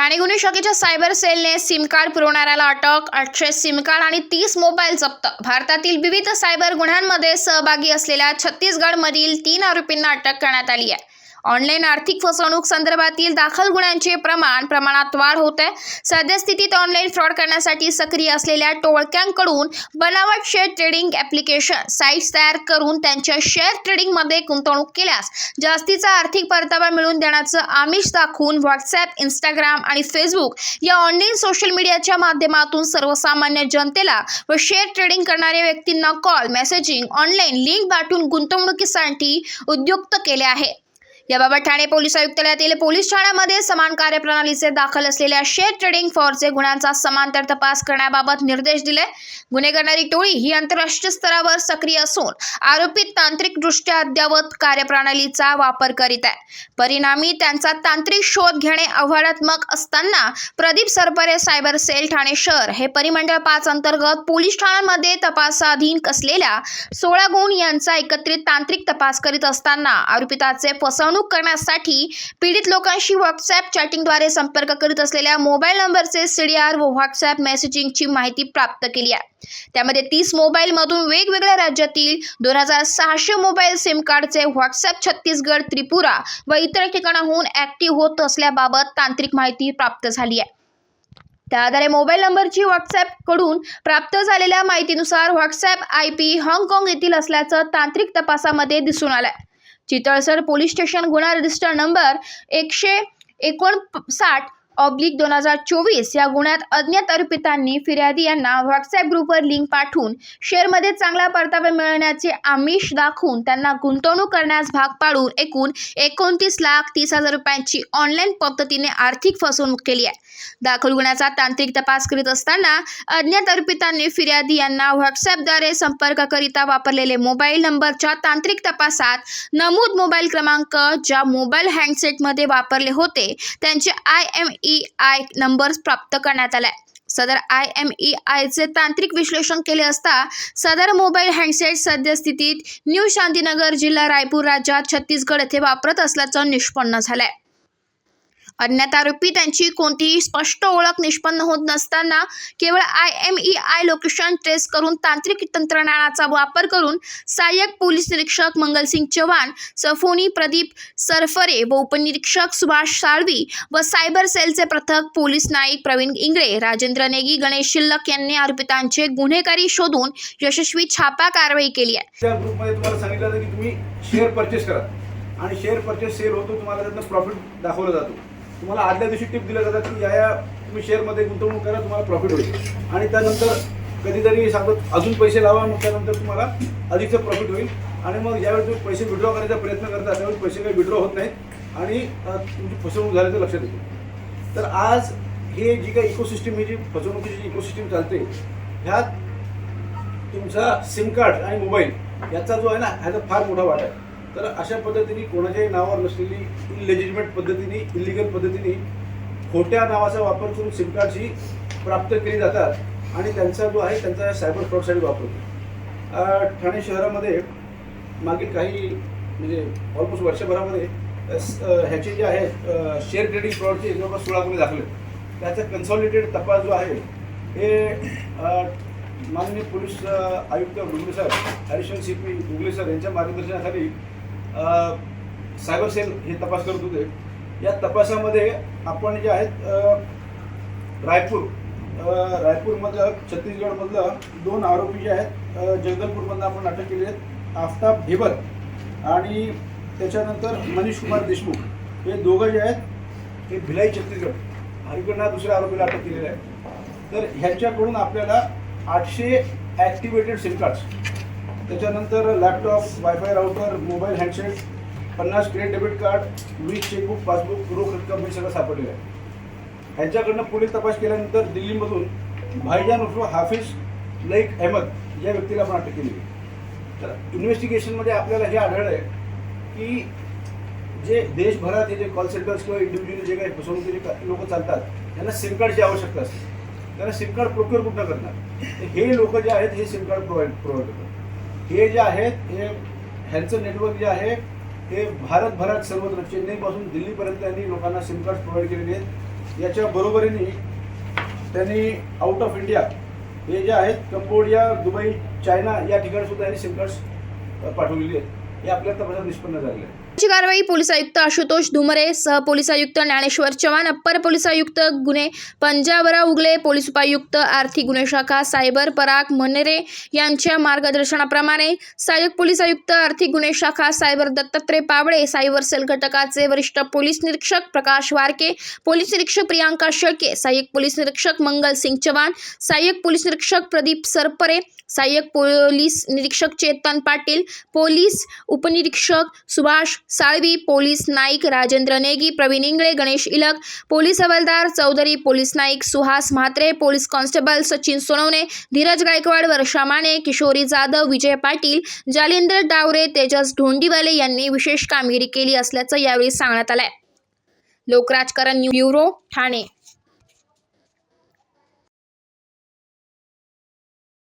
ठाणे गुन्हे शाखेच्या सायबर सेलने सिम कार्ड पुरवणाऱ्याला अटक आठशे सिम कार्ड आणि तीस मोबाईल जप्त. भारतातील विविध सायबर गुन्ह्यांमध्ये सहभागी असलेल्या छत्तीसगडमधील तीन आरोपींना अटक करण्यात आली आहे. ऑनलाईन आर्थिक फसवणूक संदर्भातील दाखल गुन्ह्यांचे प्रमाण प्रमाणात वाढ होत आहे. सद्यस्थितीत ऑनलाईन फ्रॉड करण्यासाठी सक्रिय असलेल्या टोळक्यांकडून बनावट शेअर ट्रेडिंग ॲप्लिकेशन साईट्स तयार करून त्यांच्या शेअर ट्रेडिंगमध्ये गुंतवणूक केल्यास जास्तीचा आर्थिक परतावा मिळवून देण्याचं आमिष दाखवून व्हॉट्सॲप इंस्टाग्राम आणि फेसबुक या ऑनलाईन सोशल मीडियाच्या माध्यमातून सर्वसामान्य जनतेला व शेअर ट्रेडिंग करणाऱ्या व्यक्तींना कॉल मेसेजिंग ऑनलाईन लिंक पाठवून गुंतवणुकीसाठी उद्युक्त केले आहे. याबाबत ठाणे पोलीस आयुक्तालयातील पोलीस ठाण्यामध्ये समान कार्यप्रणालीचे दाखल असलेल्या शेअर ट्रेडिंग फॉरचे गुन्ह्यांचा समांतर तपास करण्याबाबत निर्देश दिले. गुन्हे करणारी टोळी ही आंतरराष्ट्रीय स्तरावर सक्रिय असून आरोपित तांत्रिकदृष्ट्या अद्ययावत कार्यप्रणालीचा वापर करीत आहे. परिणामी त्यांचा तांत्रिक शोध घेणे आव्हानात्मक असताना प्रदीप सरपरे सायबर सेल ठाणे शहर हे परिमंडळ पाच अंतर्गत पोलीस ठाण्यामध्ये तपासाधीन असलेल्या सोळा गुण यांचा एकत्रित तांत्रिक तपास करीत असताना आरोपिताचे फसवणूक करण्यासाठी पीडित लोकांशी व्हॉट्सअप चॅटिंगद्वारे संपर्क करीत असलेल्या मोबाईल नंबरचे सीडीआर व व्हॉट्सअप मेसेजिंगची माहिती प्राप्त केली आहे. त्यामध्ये तीस मोबाईलमधून वेगवेगळ्या राज्यातील दोन हजार सहाशे मोबाईल सिम कार्डचे व्हॉट्सअप छत्तीसगड त्रिपुरा व इतर ठिकाणाहून ॲक्टिव्ह होत असल्याबाबत तांत्रिक माहिती प्राप्त झाली आहे. त्या आधारे मोबाईल नंबरची व्हॉट्सॲपकडून प्राप्त झालेल्या माहितीनुसार व्हॉट्सॲप आय पी हाँगकाँग येथील असल्याचं तांत्रिक तपासामध्ये दिसून आलंय. चितळसर पोलीस स्टेशन गुन्हा रजिस्टर नंबर एकशे एकोणसाठ ऑब्लिक दोन हजार चोवीस या गुन्ह्यात अज्ञात अर्पितांनी फिर्यादी यांना व्हॉट्सॲप ग्रुपवर लिंक पाठवून शेअरमध्ये चांगला परतावा मिळवण्याचे आमिष दाखवून त्यांना गुंतवणूक करण्यास भाग पाडून एकूण एकोणतीस लाख तीस हजार रुपयांची ऑनलाईन पद्धतीने आर्थिक फसवणूक केली आहे. दाखल गुन्ह्याचा तांत्रिक तपास करीत असताना अज्ञात अर्पितांनी फिर्यादी यांना व्हॉट्सॲपद्वारे संपर्काकरिता वापरलेले मोबाईल नंबरच्या तांत्रिक तपासात नमूद मोबाईल क्रमांक ज्या मोबाईल हँडसेटमध्ये वापरले होते त्यांचे I M E E I numbers प्राप्त करण्यात आलाय. सदर आय एम ई आयचे तांत्रिक विश्लेषण केले असता सदर मोबाईल हँडसेट सद्यस्थितीत न्यू शांतीनगर जिल्हा रायपूर राज्यात छत्तीसगड येथे वापरत असल्याचं निष्पन्न झालंय. अज्ञात आरोपी त्यांची कोणतीही स्पष्ट ओळख निष्पन्न होत नसताना केवळ I M E I location trace करून तांत्रिक तंत्रज्ञानाचा वापर करून सहाय्यक पोलीस निरीक्षक मंगलसिंग चव्हाण सफोनी प्रदीप सरफरे व उपनिरीक्षक सुभाष साळवी व सायबर सेलचे पथक पोलीस नाईक प्रवीण इंगळे राजेंद्र नेगी गणेश शिल्लक यांनी आरोपितांचे गुन्हेगारी शोधून यशस्वी छापा कारवाई केली आहे. त्या ग्रुपमध्ये तुम्हाला सांगितलं की तुम्ही शेअर परचेस करा. आणि शेअर परचेस सेल होतो तुम्हाला त्यातनं प्रॉफिट दाखवला जातो. तुम्हाला आदल्या दिवशी टिप दिल्या जातात की या या तुम्ही शेअरमध्ये गुंतवणूक करा तुम्हाला प्रॉफिट होईल. आणि त्यानंतर कधीतरी सांगतात अजून पैसे लावा मग त्यानंतर तुम्हाला अधिकचं प्रॉफिट होईल. आणि मग ज्यावेळी तुम्ही पैसे विड्रॉ करायचा प्रयत्न करता त्यावेळी पैसे काही विड्रॉ होत नाहीत. आणि तुमची फसवणूक झाल्याचं लक्षात येते. तर आज हे जी काही इकोसिस्टीम ही जी फसवणुकीची जी चालते ह्यात तुमचा सिम कार्ड आणि मोबाईल याचा जो आहे ना ह्याचा फार मोठा वाटा आहे. तर अशा पद्धतीने कोणाच्याही नावावर नसलेली इनलेजिटमेट पद्धतीने इलिगल पद्धतीने खोट्या नावाचा वापर करून सिम कार्डची प्राप्त केली जातात आणि त्यांचा जो आहे त्यांचा सायबर फ्रॉडसाठी वापरतो ठाणे शहरामध्ये मागील काही म्हणजे ऑलमोस्ट वर्षभरामध्ये ह्याचे जे आहे शेअर ट्रेडिंग फ्रॉडचे जवळपास सोळा गुन्हे दाखले त्याचा कन्सॉलिडेटेड तपास जो आहे हे माननीय पोलीस आयुक्त Gugale sir additional C P Gugale sir यांच्या मार्गदर्शनाखाली सायबर सेल हे तपास करत होते. या तपासामध्ये आपण जे आहेत रायपूर रायपूरमधलं छत्तीसगडमधलं दोन आरोपी जे आहेत जगदलपूरमधलं आपण अटक केली आहेत आफताब ढेबर आणि त्याच्यानंतर मनीष कुमार देशमुख. हे दोघं जे आहेत हे भिलाई छत्तीसगड. इकडनं दुसऱ्या आरोपीला अटक केलेलं आहे. तर ह्यांच्याकडून आपल्याला आठशे ॲक्टिवेटेड सिम कार्ड्स त्याच्यानंतर laptop WiFi router mobile handset पन्नास क्रेडिट डेबिट कार्ड वीज चेकबुक पासबुक रोख रक्कम हे सगळं सापडलेलं आहे. ह्यांच्याकडनं पोलीस तपास केल्यानंतर दिल्लीमधून भाईजान उर्फ हाफिज लईक अहमद या व्यक्तीला आपण अटक केली तर इन्व्हेस्टिगेशनमध्ये आपल्याला हे आढळलं आहे की जे देशभरात हे जे कॉल सेंटर्स किंवा इंडिव्हिज्युअल जे काही फसवणुकीचे लोक चालतात त्यांना सिम कार्डची आवश्यकता असते. त्यांना सिम कार्ड प्रोक्युअर कुठं करणार? हे लोक जे आहेत हे सिम कार्ड प्रोव्हाइड प्रोव्हाइड करतात. हे जे आहेत हे ह्यांचं नेटवर्क जे आहे हे भारतभरात सर्वत्र चेन्नईपासून दिल्लीपर्यंत त्यांनी लोकांना सिम कार्ड प्रोव्हाइड केलेले आहेत. याच्या बरोबरीने त्यांनी आउट ऑफ इंडिया हे जे आहेत कंबोडिया दुबई चायना या ठिकाणी सुद्धा यांनी सिम कार्ड्स पाठवलेली आहेत. हे आपल्या तपासात निष्पन्न झालेलं आहे याची कारवाई पोलीस आयुक्त आशुतोष धुमरे सह पोलीस आयुक्त ज्ञानेश्वर चव्हाण अप्पर पोलीस आयुक्त गुन्हे पंजाबराव उगले पोलीस उपायुक्त आर्थिक गुन्हे शाखा सायबर पराग मनेरे यांच्या मार्गदर्शनाप्रमाणे सहाय्यक पोलीस आयुक्त आर्थिक गुन्हे शाखा cyber Dattatray Pawde cyber cell घटकाचे वरिष्ठ पोलीस निरीक्षक प्रकाश वारके पोलीस निरीक्षक प्रियांका शेळके सहाय्यक पोलीस निरीक्षक मंगल सिंग चव्हाण सहाय्यक पोलीस निरीक्षक प्रदीप सरपरे सहाय्यक पोलीस निरीक्षक चेतन पाटील पोलीस उपनिरीक्षक सुभाष साळवी पोलीस नाईक राजेंद्र नेगी प्रवीण इंगळे गणेश इलक पोलीस हवालदार Chaudhari police Naik Suhas Mhatre police constable Sachin Sonawane Dheeraj Gaikwad Varsha Mane Kishori Jadhav Vijay Patil Jalindar Daware Tejas Dhondiwale यांनी विशेष कामगिरी केली असल्याचं यावेळी सांगण्यात आलंय. लोकराजकारण ब्युरो ठाणे.